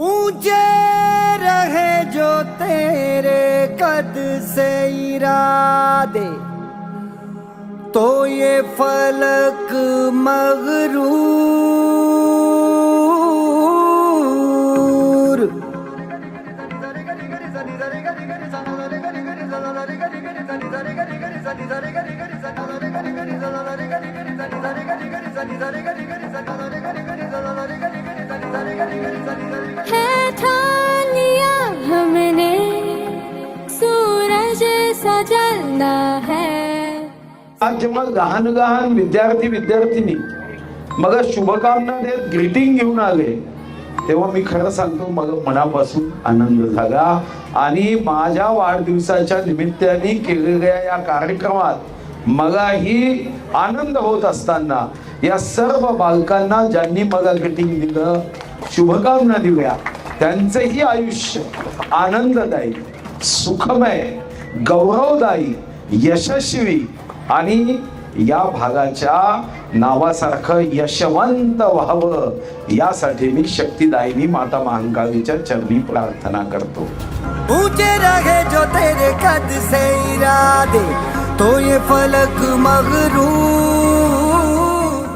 ऊंचे रहे जो तेरे कद से इरादे तो ये फलक मगरूर है ठान लिया हमने सूरज सा जलना है। आज मग लहान लहान विद्यार्थी विद्यार्थिनी मग शुभकामना देत ग्रीटिंग घेऊन आले. तेव्हा मी खरं सांगतो मला मनापासून आनंद झाला. आणि माझ्या वाढदिवसाच्या निमित्ताने केलेल्या या कार्यक्रमात मलाही आनंद होत असताना या सर्व बालकांना ज्यांनी मला ग्रीटिंग दिलं शुभकामना देऊया. त्यांचंही आयुष्य आनंददायी सुखमय गौरवदायी यशस्वी आणि या भागाच्या नावासारखं यशवंत व्हावं यासाठी मी शक्तीदायिनी माता महांकालीच्या चरणी प्रार्थना करतो. ऊंचे रहे जो तेरे कद से इरादे तो ये फलक मगरू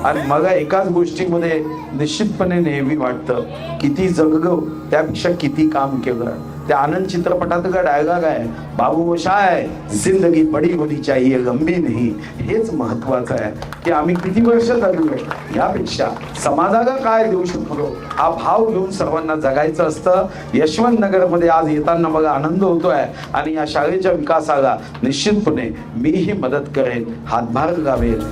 आणि मला एकाच गोष्टीमध्ये निश्चितपणे नेहमी वाटतं किती जगलो त्यापेक्षा किती काम केलं. त्या आनंद चित्रपटात का डायलॉग आहे? बाबू शाय जिंदगी बडी होनी चाहिए लंबी नाही. हेच महत्वाचं आहे की आम्ही किती वर्ष जगलो यापेक्षा समाजाला काय देऊ शकतो हा भाव घेऊन सर्वांना जगायचं असतं. यशवंत नगरमध्ये आज येताना मला आनंद होतोय आणि या शाळेच्या विकासाला निश्चितपणे मीही मदत करेन. हातभार लावेल.